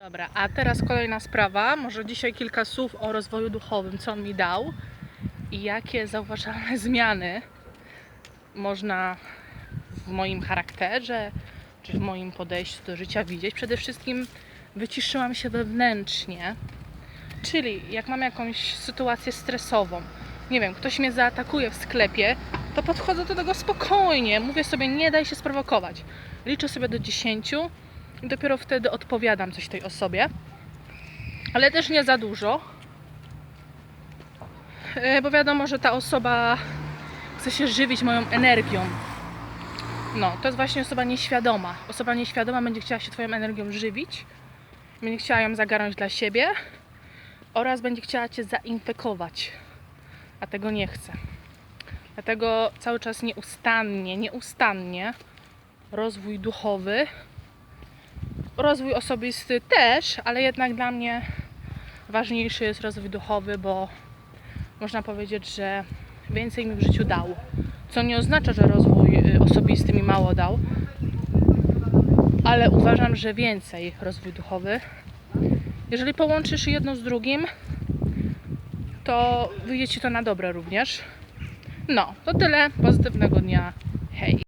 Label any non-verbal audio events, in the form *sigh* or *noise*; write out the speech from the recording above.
Dobra, a teraz kolejna sprawa. Może dzisiaj kilka słów o rozwoju duchowym, co on mi dał i jakie zauważalne *laughs* zmiany można w moim charakterze czy w moim podejściu do życia widzieć. Przede wszystkim wyciszyłam się wewnętrznie, czyli jak mam jakąś sytuację stresową, nie wiem, ktoś mnie zaatakuje w sklepie, to podchodzę do tego spokojnie, mówię sobie, nie daj się sprowokować. Liczę sobie do 10 i dopiero wtedy odpowiadam coś tej osobie. Ale też nie za dużo. E, Bo wiadomo, że ta osoba chce się żywić moją energią. No, to jest właśnie osoba nieświadoma. Osoba nieświadoma będzie chciała się Twoją energią żywić, będzie chciała ją zagarnąć dla siebie oraz będzie chciała Cię zainfekować. A tego nie chcę. Dlatego cały czas nieustannie, nieustannie rozwój duchowy rozwój osobisty też, ale jednak dla mnie ważniejszy jest rozwój duchowy, bo można powiedzieć, że więcej mi w życiu dał. Co nie oznacza, że rozwój y, osobisty mi mało dał, ale uważam, że więcej rozwój duchowy. Jeżeli połączysz jedno z drugim, to wyjdzie ci to na dobre również. No, to tyle. Pozytywnego dnia. Hej.